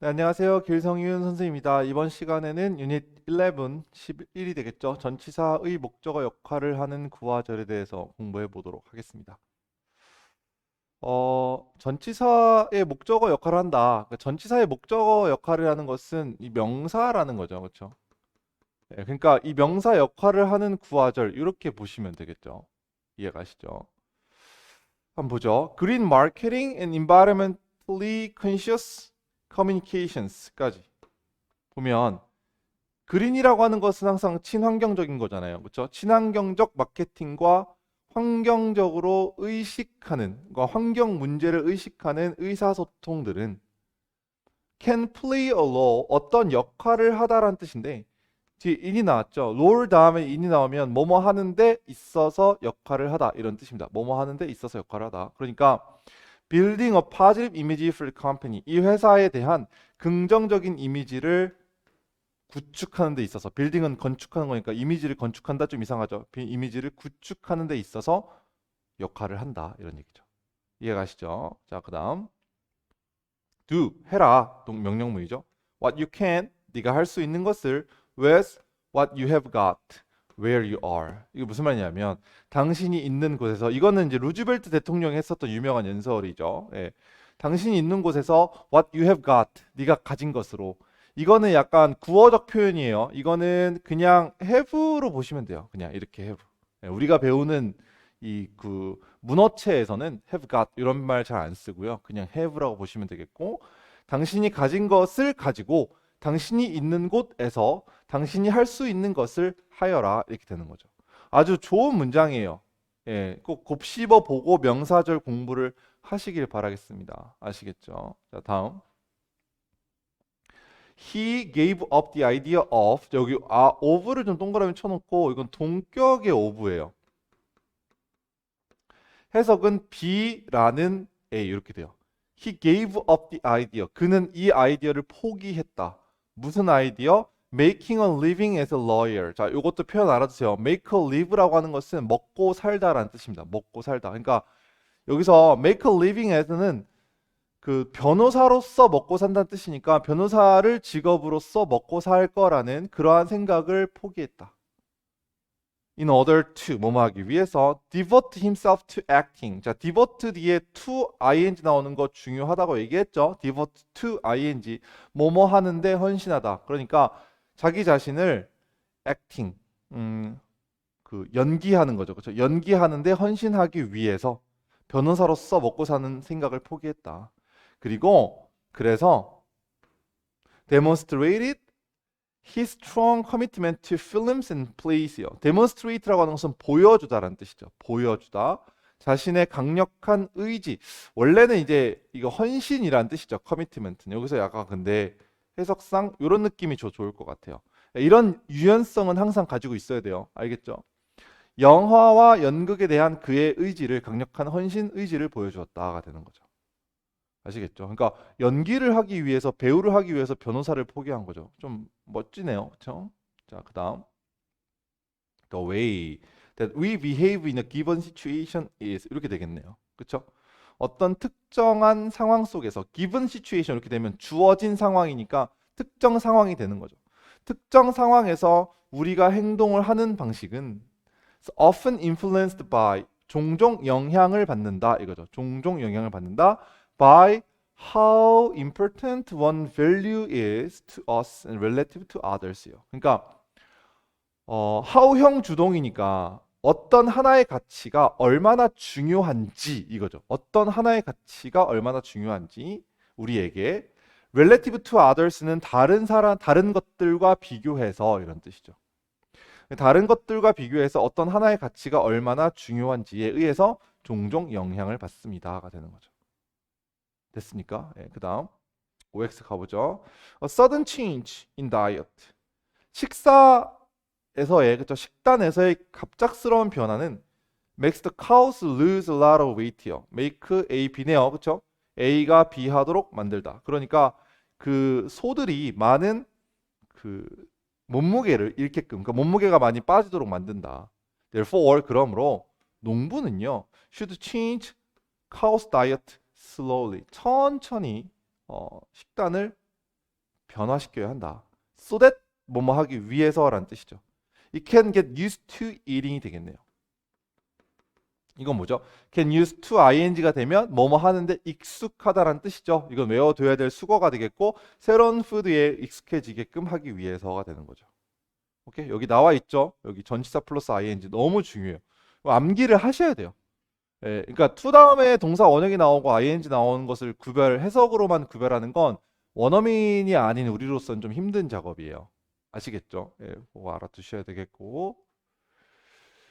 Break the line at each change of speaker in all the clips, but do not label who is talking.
네, 안녕하세요. 길성윤 선생님입니다. 이번 시간에는 유닛 11, 11이 되겠죠. 전치사의 목적어 역할을 하는 구화절에 대해서 공부해 보도록 하겠습니다. 어, 전치사의 목적어 역할을 한다. 그러니까 전치사의 목적어 역할을 하는 것은 이 명사라는 거죠. 그렇죠? 네, 그러니까 이 명사 역할을 하는 구화절 이렇게 보시면 되겠죠. 이해가시죠? 한번 보죠. Green Marketing and Environmentally Conscious Communications까지 보면 그린이라고 하는 것은 항상 친환경적인 거잖아요. 그렇죠? 친환경적 마케팅과 환경적으로 의식하는, 그러니까 환경 문제를 의식하는 의사소통들은 can play a role, 어떤 역할을 하다라는 뜻인데 뒤에 in이 나왔죠. 롤 다음에 in이 나오면 뭐뭐 하는데 있어서 역할을 하다 이런 뜻입니다. 뭐뭐 하는데 있어서 역할을 하다. 그러니까 building a positive image for the company. 이 회사에 대한 긍정적인 이미지를 구축하는 데 있어서 빌딩은 건축하는 거니까 이미지를 건축한다 좀 이상하죠. 비- 이미지를 구축하는 데 있어서 역할을 한다 이런 얘기죠. 이해가시죠? 자, 그다음 do 해라 동 명령문이죠. What you can 네가 할 수 있는 것을 with what you have got where you are. 이게 무슨 말이냐면 당신이 있는 곳에서 이거는 이제 루즈벨트 대통령이 했었던 유명한 연설이죠. 예. 당신이 있는 곳에서 what you have got 네가 가진 것으로 이거는 약간 구어적 표현이에요. 이거는 그냥 have로 보시면 돼요. 그냥 이렇게 have. 예, 우리가 배우는 이 그 문어체에서는 have got 이런 말 잘 안 쓰고요. 그냥 have라고 보시면 되겠고 당신이 가진 것을 가지고 당신이 있는 곳에서 당신이 할 수 있는 것을 하여라 이렇게 되는 거죠. 아주 좋은 문장이에요. 예, 꼭 곱씹어 보고 명사절 공부를 하시길 바라겠습니다. 아시겠죠? 자, 다음. He gave up the idea of 여기 아 of를 좀 동그라미 쳐놓고 이건 동격의 of예요. 해석은 B라는 A 이렇게 돼요. He gave up the idea. 그는 이 아이디어를 포기했다. 무슨 아이디어? Making a living as a lawyer. 자, 이것도 표현 알아두세요. Make a live라고 하는 것은 먹고 살다라는 뜻입니다. 먹고 살다. 그러니까 여기서 make a living as는 그 변호사로서 먹고 산다는 뜻이니까 변호사를 직업으로서 먹고 살 거라는 그러한 생각을 포기했다. In order to 뭐뭐 하기 위해서 devote himself to acting. 자, devote 뒤에 to ing 나오는 거 중요하다고 얘기했죠. devote to ing 뭐뭐 하는데 헌신하다. 그러니까 자기 자신을 acting 음, 그 연기하는 거죠. 그렇죠? 연기하는데 헌신하기 위해서 변호사로서 먹고 사는 생각을 포기했다. 그리고 그래서 demonstrated his strong commitment to films and plays요. demonstrate라고 하는 것은 보여주다라는 뜻이죠. 보여주다. 자신의 강력한 의지. 원래는 이제 이거 헌신이라는 뜻이죠. commitment는 여기서 약간 근데 해석상 이런 느낌이 저 좋을 것 같아요. 이런 유연성은 항상 가지고 있어야 돼요. 알겠죠? 영화와 연극에 대한 그의 의지를 강력한 헌신 의지를 보여주었다가 되는 거죠. 아시겠죠? 그러니까 연기를 하기 위해서 배우를 하기 위해서 변호사를 포기한 거죠. 좀 멋지네요. 그렇죠? 자, 그다음 the way that we behave in a given situation is 이렇게 되겠네요. 그렇죠? 어떤 특정한 상황 속에서 given situation 이렇게 되면 주어진 상황이니까 특정 상황이 되는 거죠. 특정 상황에서 우리가 행동을 하는 방식은 often influenced by 종종 영향을 받는다 이거죠. 종종 영향을 받는다 by how important one value is to us and relative to others요. 그러니까 어, how형 주동이니까 어떤 하나의 가치가 얼마나 중요한지 이거죠. 어떤 하나의 가치가 얼마나 중요한지 우리에게 relative to others는 다른 사람 다른 것들과 비교해서 이런 뜻이죠. 다른 것들과 비교해서 어떤 하나의 가치가 얼마나 중요한지에 의해서 종종 영향을 받습니다가 되는 거죠. 됐습니까? 예, 그다음 OX 가보죠. A sudden change in diet. 식사 에서의 그죠 식단에서의 갑작스러운 변화는 makes the cows lose a lot of weight요. make A B네요. 그렇죠? A가 B 하도록 만들다. 그러니까 그 소들이 많은 그 몸무게를 잃게끔 그러니까 몸무게가 많이 빠지도록 만든다. Therefore 그러므로 농부는요 should change cow's diet slowly 천천히 어, 식단을 변화시켜야 한다. so that 뭐뭐 하기 위해서라는 뜻이죠. It can get used to eating이 되겠네요. 이건 뭐죠? can use to ing가 되면 뭐뭐 하는데 익숙하다라는 뜻이죠. 이건 외워둬야 될 수거가 되겠고 새로운 푸드에 익숙해지게끔 하기 위해서가 되는 거죠. 오케이 여기 나와 있죠. 여기 전치사 플러스 ing 너무 중요해요. 암기를 하셔야 돼요. 예, 그러니까 to 다음에 동사 원형이 나오고 ing 나오는 것을 구별 해석으로만 구별하는 건 원어민이 아닌 우리로서는 좀 힘든 작업이에요. 아시겠죠? 예, 그거 알아두셔야 되겠고.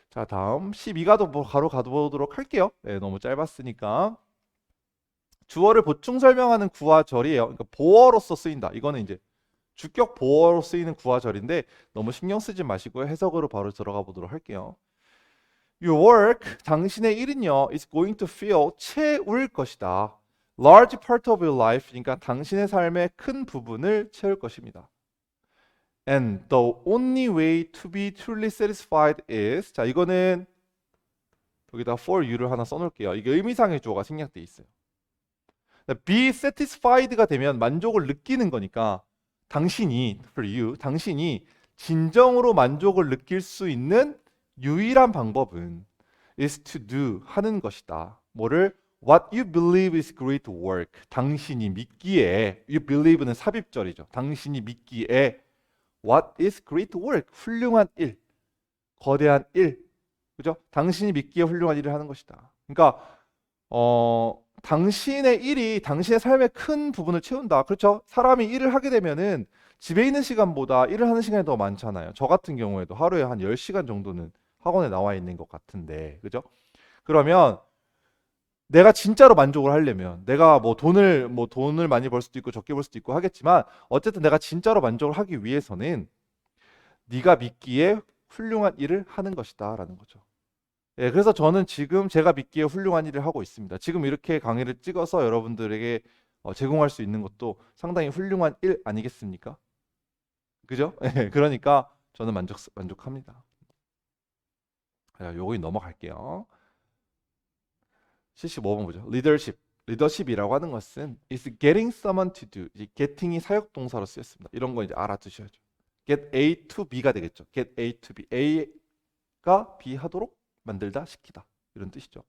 자, 다음 12가도 뭐 바로 가보도록 할게요. 예, 너무 짧았으니까. 주어를 보충 설명하는 구화절이에요. 그러니까 보어로서 쓰인다. 이거는 이제 주격 보어로 쓰이는 구화절인데 너무 신경 쓰지 마시고요. 해석으로 바로 들어가 보도록 할게요. Your work, 당신의 일은요, is going to fill, 채울 것이다. Large part of your life, 그러니까 당신의 삶의 큰 부분을 채울 것입니다. And the only way to be truly satisfied is, 자, 이거는 여기다 for you를 하나 써놓을게요. 이게 의미상의 주어가 생략돼 있어요. be satisfied가 되면 만족을 느끼는 거니까 당신이 for you, 당신이 진정으로 만족을 느낄 수 있는 유일한 방법은 is to do 하는 것이다. 뭐를 what you believe is great work. 당신이 믿기에 you believe는 삽입절이죠. 당신이 믿기에 what is great work? 훌륭한 일. 거대한 일. 그죠? 당신이 믿기에 훌륭한 일을 하는 것이다. 그러니까 어 당신의 일이 당신의 삶의 큰 부분을 채운다. 그렇죠? 사람이 일을 하게 되면은 집에 있는 시간보다 일을 하는 시간이 더 많잖아요. 저 같은 경우에도 하루에 한 10시간 정도는 학원에 나와 있는 것 같은데. 그죠? 그러면 내가 진짜로 만족을 하려면 내가 뭐 돈을 뭐 돈을 많이 벌 수도 있고 적게 벌 수도 있고 하겠지만 어쨌든 내가 진짜로 만족을 하기 위해서는 네가 믿기에 훌륭한 일을 하는 것이다라는 거죠. 예, 그래서 저는 지금 제가 믿기에 훌륭한 일을 하고 있습니다. 지금 이렇게 강의를 찍어서 여러분들에게 어, 제공할 수 있는 것도 상당히 훌륭한 일 아니겠습니까? 그죠? 예, 그러니까 저는 만족 만족합니다. 자, 요거 넘어갈게요. 75번 보죠. 리더십. 리더십이라고 하는 것은 is getting someone to do. 이 getting이 사역 동사로 쓰였습니다. 이런 거 이제 알아두셔야죠. get A to B가 되겠죠. get A to B. A가 B 하도록 만들다, 시키다. 이런 뜻이죠.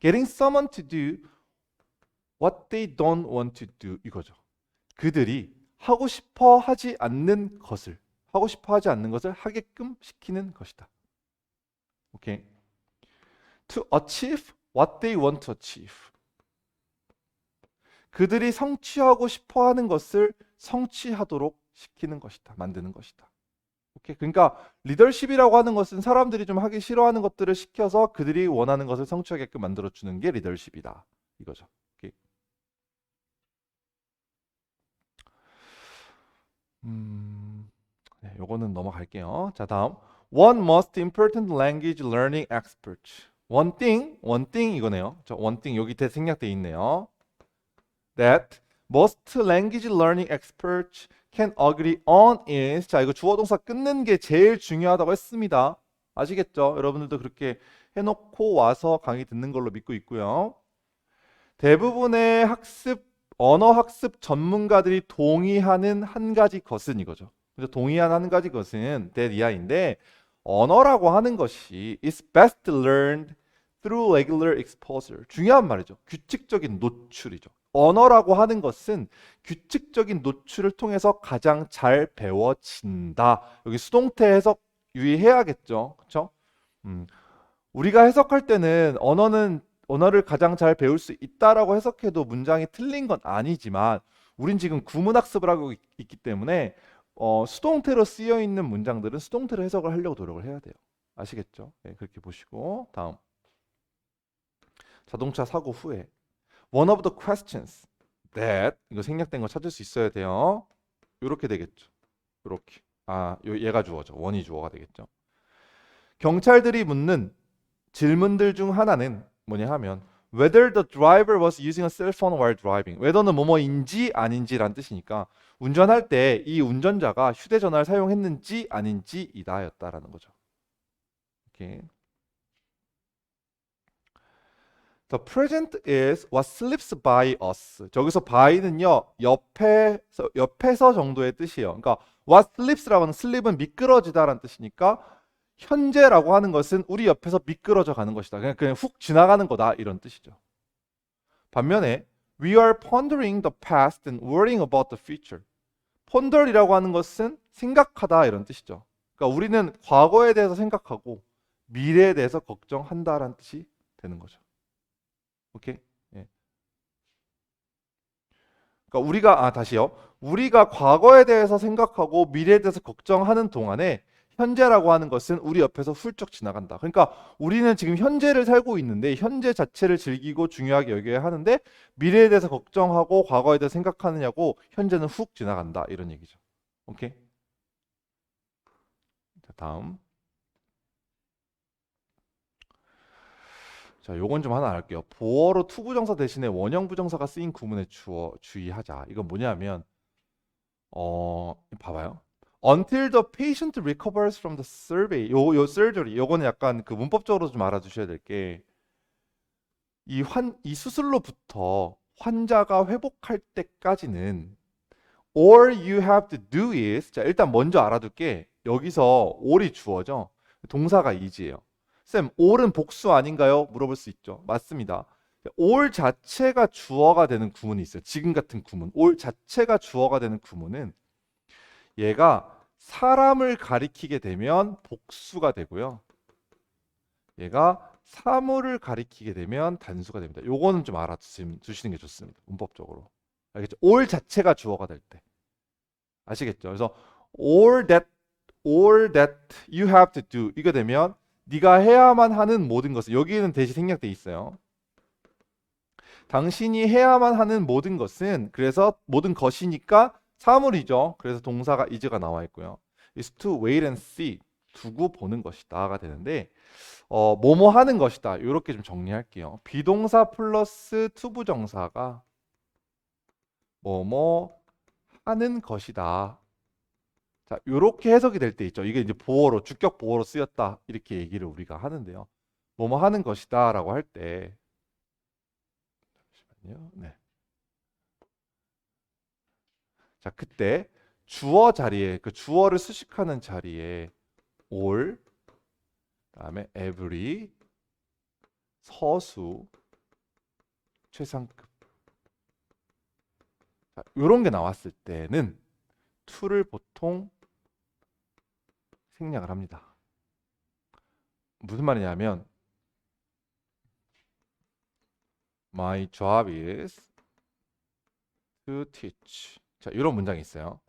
getting someone to do what they don't want to do 이거죠. 그들이 하고 싶어 하지 않는 것을 하고 싶어 하지 않는 것을 하게끔 시키는 것이다. 오케이. to achieve what they want to achieve. 그들이 성취하고 싶어 하는 것을 성취하도록 시키는 것이다. 만드는 것이다. 오케이. 그러니까 리더십이라고 하는 것은 사람들이 좀 하기 싫어하는 것들을 시켜서 그들이 원하는 것을 성취하게끔 만들어 주는 게 리더십이다. 이거죠. 음. 네, 요거는 넘어갈게요. 자, 다음. One most important language learning expert. One thing 이거네요. 저 thing 여기 대 생략돼 있네요. That most language learning experts can agree on is 자 이거 주어 동사 끊는 게 제일 중요하다고 했습니다. 아시겠죠? 여러분들도 그렇게 해놓고 와서 강의 듣는 걸로 믿고 있고요. 대부분의 학습 언어 학습 전문가들이 동의하는 한 가지 것은 이거죠. 동의하는 한 가지 것은 that 이하인데 언어라고 하는 것이 is best learned through regular exposure. 중요한 말이죠. 규칙적인 노출이죠. 언어라고 하는 것은 규칙적인 노출을 통해서 가장 잘 배워진다. 여기 수동태 해석 유의해야겠죠. 그렇죠? 음, 우리가 해석할 때는 언어는 언어를 가장 잘 배울 수 있다라고 해석해도 문장이 틀린 건 아니지만 우린 지금 구문학습을 하고 있, 기 때문에 어, 수동태로 쓰여 있는 문장들은 수동태로 해석을 하려고 노력을 해야 돼요. 아시겠죠? 네, 그렇게 보시고 다음 자동차 사고 후에 one of the questions that 이거 생략된 거 찾을 수 있어야 돼요. 이렇게 되겠죠. 이렇게 아 요, 얘가 주어죠. 원이 주어가 되겠죠. 경찰들이 묻는 질문들 중 하나는 뭐냐 하면 whether the driver was using a cell phone while driving. whether는 뭐뭐인지 아닌지란 뜻이니까 운전할 때 이 운전자가 휴대전화를 사용했는지 아닌지 이다였다라는 거죠. 이렇게. The present is what slips by us. 저기서 by는요 옆에서 옆에서 정도의 뜻이에요. 그러니까 what slips라고 하는 slip은 미끄러지다라는 뜻이니까 현재라고 하는 것은 우리 옆에서 미끄러져 가는 것이다. 그냥 그냥 훅 지나가는 거다 이런 뜻이죠. 반면에 we are pondering the past and worrying about the future. ponder이라고 하는 것은 생각하다 이런 뜻이죠. 그러니까 우리는 과거에 대해서 생각하고 미래에 대해서 걱정한다라는 뜻이 되는 거죠. 오케이? 예. 그러니까 우리가 아 다시요. 우리가 과거에 대해서 생각하고 미래에 대해서 걱정하는 동안에 현재라고 하는 것은 우리 옆에서 훌쩍 지나간다. 그러니까 우리는 지금 현재를 살고 있는데 현재 자체를 즐기고 중요하게 여겨야 하는데 미래에 대해서 걱정하고 과거에 대해서 생각하느냐고 현재는 훅 지나간다. 이런 얘기죠. 오케이? 자, 다음. 자, 요건 좀 하나 알게요. 보어로 투부정사 대신에 원형 부정사가 쓰인 구문에 주어 주의하자. 이건 뭐냐면 어, 봐봐요. Until the patient recovers from the survey. 요, 요 surgery. 요거는 약간 그 문법적으로 좀 알아두셔야 될 게 이 환, 이 수술로부터 환자가 회복할 때까지는 all you have to do is 자, 일단 먼저 알아둘 게 여기서 all이 주어죠. 동사가 is예요. 쌤, all은 복수 아닌가요? 물어볼 수 있죠. 맞습니다. all 자체가 주어가 되는 구문이 있어요. 지금 같은 구문. all 자체가 주어가 되는 구문은 얘가 사람을 가리키게 되면 복수가 되고요. 얘가 사물을 가리키게 되면 단수가 됩니다. 요거는 좀 알아두시는 게 좋습니다. 문법적으로. 알겠죠? all 자체가 주어가 될 때. 아시겠죠? 그래서 all that all that you have to do 이거 되면 네가 해야만 하는 모든 것을 여기에는 대신 생략돼 있어요. 당신이 해야만 하는 모든 것은 그래서 모든 것이니까 사물이죠. 그래서 동사가 is가 나와 있고요. is to wait and see 두고 보는 것이다가 되는데 어, 뭐뭐 하는 것이다. 이렇게 좀 정리할게요. 비동사 플러스 투부정사가 뭐뭐 하는 것이다. 자, 이렇게 해석이 될 때 있죠. 이게 이제 보어로 주격 보어로 쓰였다. 이렇게 얘기를 우리가 하는데요. 뭐뭐 하는 것이다라고 할 때 잠시만요. 네. 자, 그때 주어 자리에 그 주어를 수식하는 자리에 all 그다음에 every 서수 최상급 자, 요런 게 나왔을 때는 to를 보통 생략을 합니다. 무슨 말이냐면 My job is to teach. 자, 이런 문장이 있어요.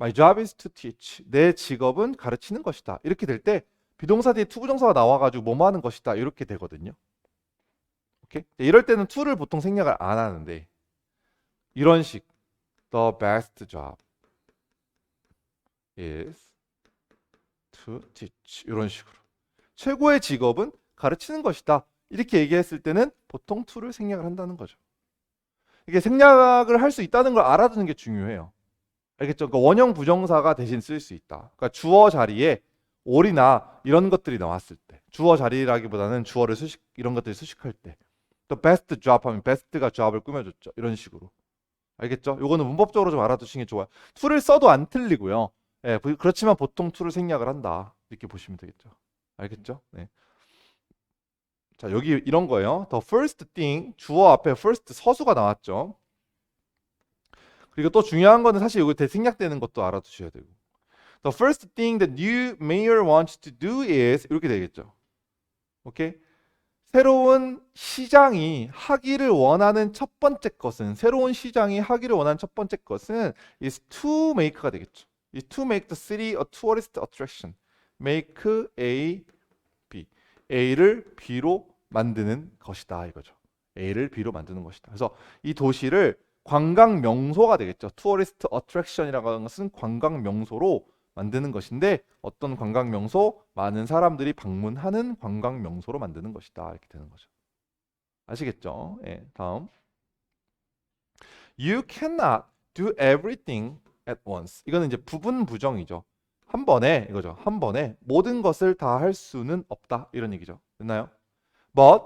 My job is to teach. 내 직업은 가르치는 것이다. 이렇게 될 때 비동사 뒤에 투부정사가 나와가지고 뭐뭐 하는 것이다. 이렇게 되거든요. 오케이? 이럴 때는 to를 보통 생략을 안 하는데 이런 식 The best job is to teach. 이런 식으로 최고의 직업은 가르치는 것이다. 이렇게 얘기했을 때는 보통 to를 생략을 한다는 거죠. 이게 생략을 할 수 있다는 걸 알아두는 게 중요해요. 알겠죠? 그러니까 원형 부정사가 대신 쓸 수 있다. 그러니까 주어 자리에 올이나 이런 것들이 나왔을 때 주어 자리라기보다는 주어를 수식 이런 것들이 수식할 때 또 best job 하면 best가 job을 꾸며줬죠. 이런 식으로. 알겠죠? 요거는 문법적으로 좀 알아두시는 게 좋아요. to를 써도 안 틀리고요. 예, 부- 그렇지만 보통 to를 생략을 한다. 이렇게 보시면 되겠죠. 알겠죠? 네. 자, 여기 이런 거예요. The first thing 주어 앞에 first 서수가 나왔죠. 그리고 또 중요한 거는 사실 여기 대 생략되는 것도 알아두셔야 되고. The first thing that new mayor wants to do is 이렇게 되겠죠. 오케이? 새로운 시장이 하기를 원하는 첫 번째 것은 새로운 시장이 하기를 원하는 첫 번째 것은 is to make가 되겠죠. is to make the city a tourist attraction. make A. A를 B로 만드는 것이다 이거죠. A를 B로 만드는 것이다. 그래서 이 도시를 관광 명소가 되겠죠. 투어리스트 어트랙션이라고 하는 것은 관광 명소로 만드는 것인데 어떤 관광 명소? 많은 사람들이 방문하는 관광 명소로 만드는 것이다. 이렇게 되는 거죠. 아시겠죠? 예, 다음. You cannot do everything at once. 이거는 이제 부분 부정이죠. 한 번에 이거죠. 한 번에 모든 것을 다 할 수는 없다. 이런 얘기죠. 됐나요? But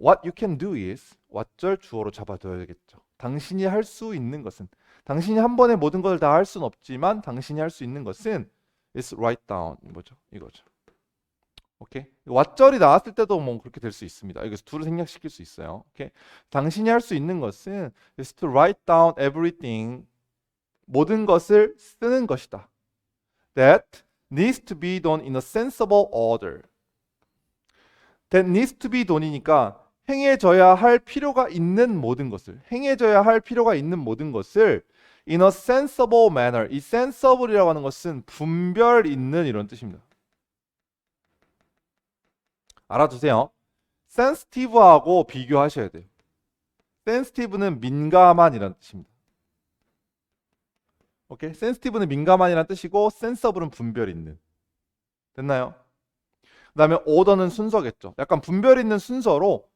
what you can do is what절 주어로 잡아둬야겠죠. 당신이 할 수 있는 것은 당신이 한 번에 모든 것을 다 할 수는 없지만 당신이 할 수 있는 것은 is write down 뭐죠? 이거죠. 오케이. what절이 나왔을 때도 뭐 그렇게 될 수 있습니다. 여기서 둘을 생략시킬 수 있어요. 오케이. 당신이 할 수 있는 것은 is to write down everything 모든 것을 쓰는 것이다. That needs to be done in a sensible order. That needs to be done이니까 행해져야 할 필요가 있는 모든 것을 행해져야 할 필요가 있는 모든 것을 in a sensible manner. 이 sensible이라고 하는 것은 분별 있는 이런 뜻입니다. 알아두세요. sensitive하고 비교하셔야 돼요. sensitive는 민감한이라는 뜻입니다. 오케이? sensitive는 민감한이라는 뜻이고 sensible은 분별 있는. 됐나요? 그다음에 order는 순서겠죠. 약간 분별 있는 순서로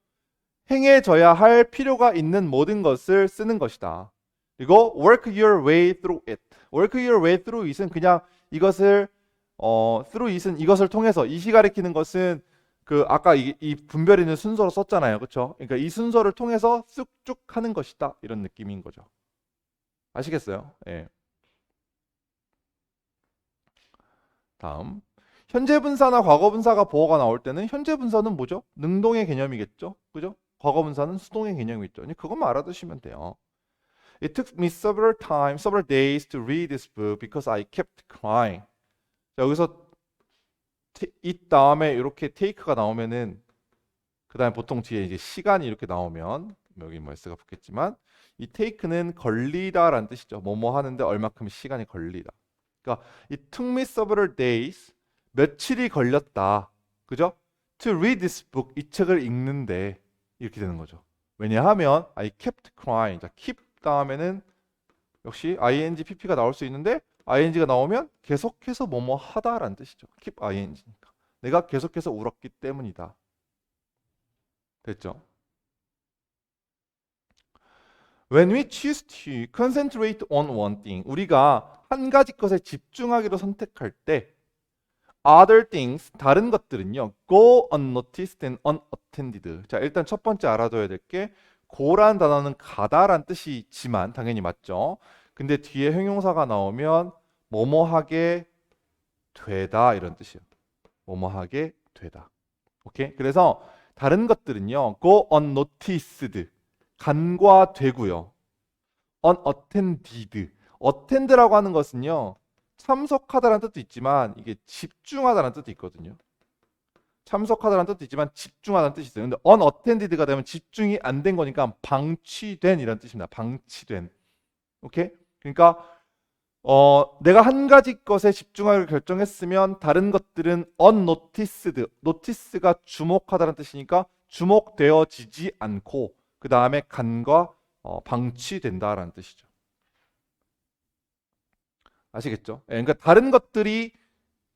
행해져야 할 필요가 있는 모든 것을 쓰는 것이다. 그리고 work your way through it. work your way through it은 그냥 이것을 어 through it은 이것을 통해서 이시 가리키는 것은 그 아까 이, 이 분별 있는 순서로 썼잖아요. 그렇죠? 그러니까 이 순서를 통해서 쑥쭉 하는 것이다. 이런 느낌인 거죠. 아시겠어요? 예. 다음 현재 분사나 과거 분사가 보어가 나올 때는 현재 분사는 뭐죠? 능동의 개념이겠죠. 그죠? 과거 분사는 수동의 개념이겠죠. 그것만 알아두시면 돼요. It took me several times, several days to read this book because I kept crying. 자, 여기서 테- it 다음에 이렇게 take가 나오면은 그다음에 보통 뒤에 이제 시간이 이렇게 나오면 여기 뭐 s가 붙겠지만 이 take는 걸리다라는 뜻이죠. 뭐뭐 하는데 얼마큼 시간이 걸리다. 그러니까 it took me several days 며칠이 걸렸다. 그죠? To read this book 이 책을 읽는데 이렇게 되는 거죠. 왜냐하면 I kept crying. 자, keep 다음에는 역시 ing pp가 나올 수 있는데 ing가 나오면 계속해서 뭐뭐 하다라는 뜻이죠. keep ing니까. 내가 계속해서 울었기 때문이다. 됐죠? When we choose to concentrate on one thing, 우리가 한 가지 것에 집중하기로 선택할 때 other things, 다른 것들은요, go unnoticed and unattended. 자, 일단 첫 번째 알아둬야 될게 go란 단어는 가다란 뜻이지만 당연히 맞죠. 근데 뒤에 형용사가 나오면 뭐뭐 하게 되다 이런 뜻이에요. 뭐뭐 하게 되다. 오케이? 그래서 다른 것들은요, go unnoticed, 간과되고요. unattended, attend라고 하는 것은요, 참석하다라는 뜻도 있지만 이게 집중하다라는 뜻도 있거든요. 참석하다라는 뜻도 있지만 집중하다는 뜻이 있어요. 근데 unattended가 되면 집중이 안 된 거니까 방치된 이런 뜻입니다. 방치된. 오케이? 그러니까 어, 내가 한 가지 것에 집중하기로 결정했으면 다른 것들은 unnoticed, notice가 주목하다는 뜻이니까 주목되어지지 않고 그 다음에 간과 어, 방치된다라는 뜻이죠. 아시겠죠? 예, 그러니까 다른 것들이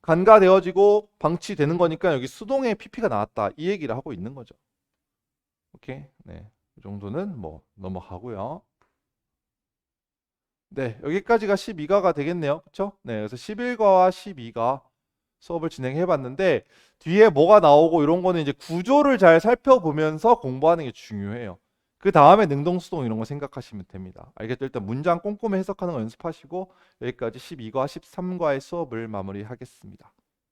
간과되어지고 방치되는 거니까 여기 수동의 PP가 나왔다 이 얘기를 하고 있는 거죠. 오케이, 네, 이 정도는 뭐 넘어가고요. 네, 여기까지가 12가가 되겠네요. 그렇죠? 네, 그래서 11과와 12가 수업을 진행해 봤는데 뒤에 뭐가 나오고 이런 거는 이제 구조를 잘 살펴보면서 공부하는 게 중요해요. 그 다음에 능동 수동 이런 거 생각하시면 됩니다. 알겠죠? 일단 문장 꼼꼼히 해석하는 거 연습하시고 여기까지 12과 13과의 수업을 마무리하겠습니다.